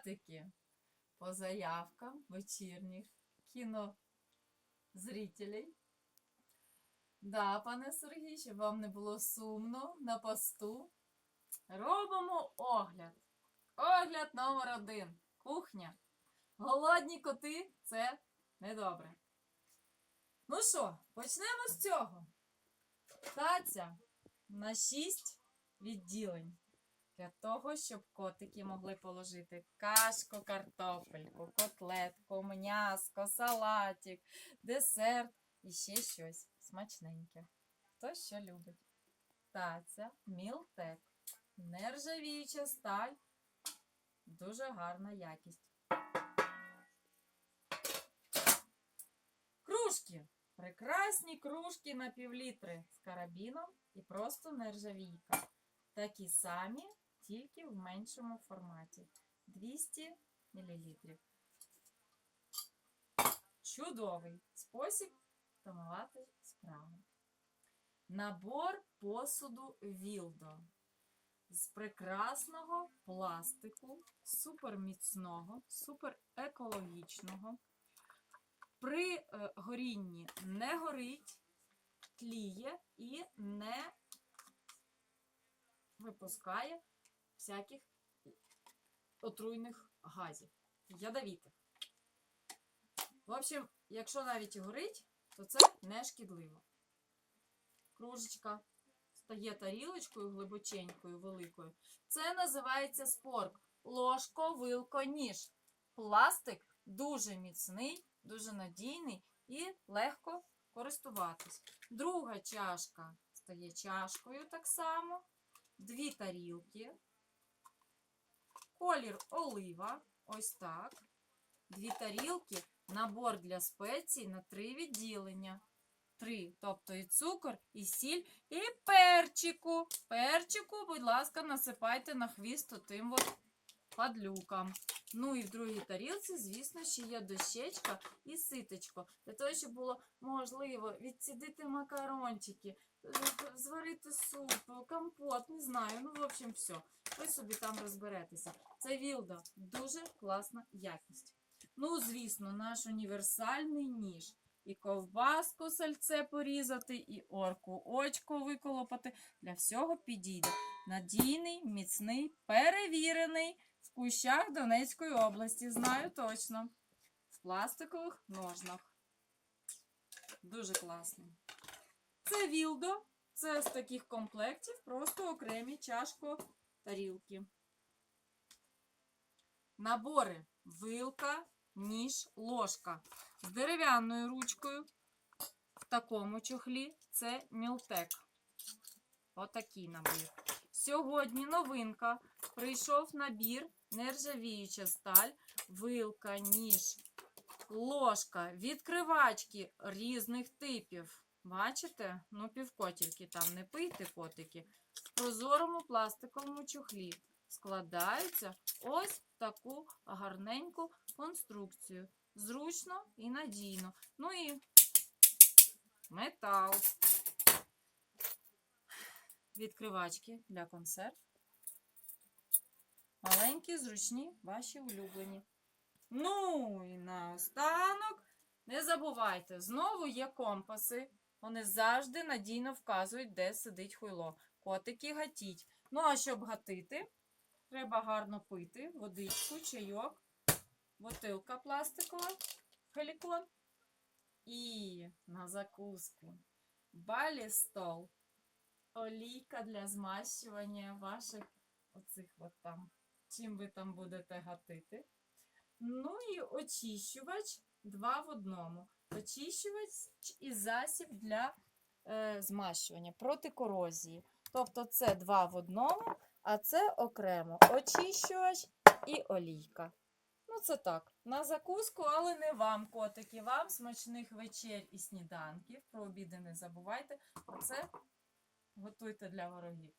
котики. По заявкам вечірніх кінозрителей. Да, пане Сергій, щоб вам не було сумно на посту. Робимо огляд. Огляд номер один. Кухня. Голодні коти це недобре. Ну що, почнемо з цього. Таця на 6 відділень. Для того, щоб котики могли положити кашку, картопельку, котлетку, м'яско, салатик, десерт і ще щось смачненьке. Хто що любить. Таця, мілтек, нержавіюча сталь, дуже гарна якість. Кружки. Прекрасні кружки на півлітри з карабіном і просто нержавійка. Такі самі, тільки в меншому форматі. 200 мл. Чудовий спосіб втамувати справу. Набор посуду Вілдо з прекрасного пластику, суперміцного, суперекологічного. При е, горінні не горить, тліє і не випускає всяких отруйних газів, ядовітих. В общем, якщо навіть горить, то це не шкідливо. Кружечка стає тарілочкою глибоченькою, великою. Це називається спорк. Ложко, вилко, ніж. Пластик дуже міцний, дуже надійний і легко користуватись. Друга чашка стає чашкою так само. Дві тарілки. Колір олива. Ось так. Дві тарілки. Набор для спецій на три відділення. Три. Тобто і цукор, і сіль, і перчику. Перчику, будь ласка, насипайте на хвіст отим от падлюкам. Ну і в другій тарілці, звісно, ще є дощечка і ситочко. Для того, щоб було можливо відсідити макарончики, е, зварити суп, компот, не знаю. Ну, в общем, все. Ви собі там розберетеся. Це Вілда. Дуже класна якість. Ну, звісно, наш універсальний ніж. І ковбаску сальце порізати, і орку очко виколопати. Для всього підійде. Надійний, міцний, перевірений в кущах Донецької області. Знаю точно. В пластикових ножнах. Дуже класний. Це вілдо. Це з таких комплектів, просто окремі чашко тарілки. Набори. Вилка, ніж, ложка. З дерев'яною ручкою. В такому чохлі це мілтек. Отакий набір. Сьогодні новинка. Прийшов набір нержавіюча сталь, вилка, ніж, ложка, відкривачки різних типів. Бачите? Ну, півко тільки там не пийте, котики. В прозорому пластиковому чохлі складаються ось таку гарненьку конструкцію. Зручно і надійно. Ну і метал. Відкривачки для консерв. Маленькі, зручні, ваші улюблені. Ну і наостанок, не забувайте, знову є компаси. Вони завжди надійно вказують, де сидить хуйло. Котики гатіть. Ну, а щоб гатити, треба гарно пити водичку, чайок, бутилка пластикова, халікон. І на закуску. Балістол. Олійка для змащування ваших оцих от там, чим ви там будете гатити. Ну і очищувач два в одному. Очищувач і засіб для е, змащування проти корозії. Тобто це два в одному, а це окремо очищувач і олійка. Ну, це так, на закуску, але не вам, котики. Вам смачних вечер і сніданків. Про обіди не забувайте. Це готуйте для ворогів.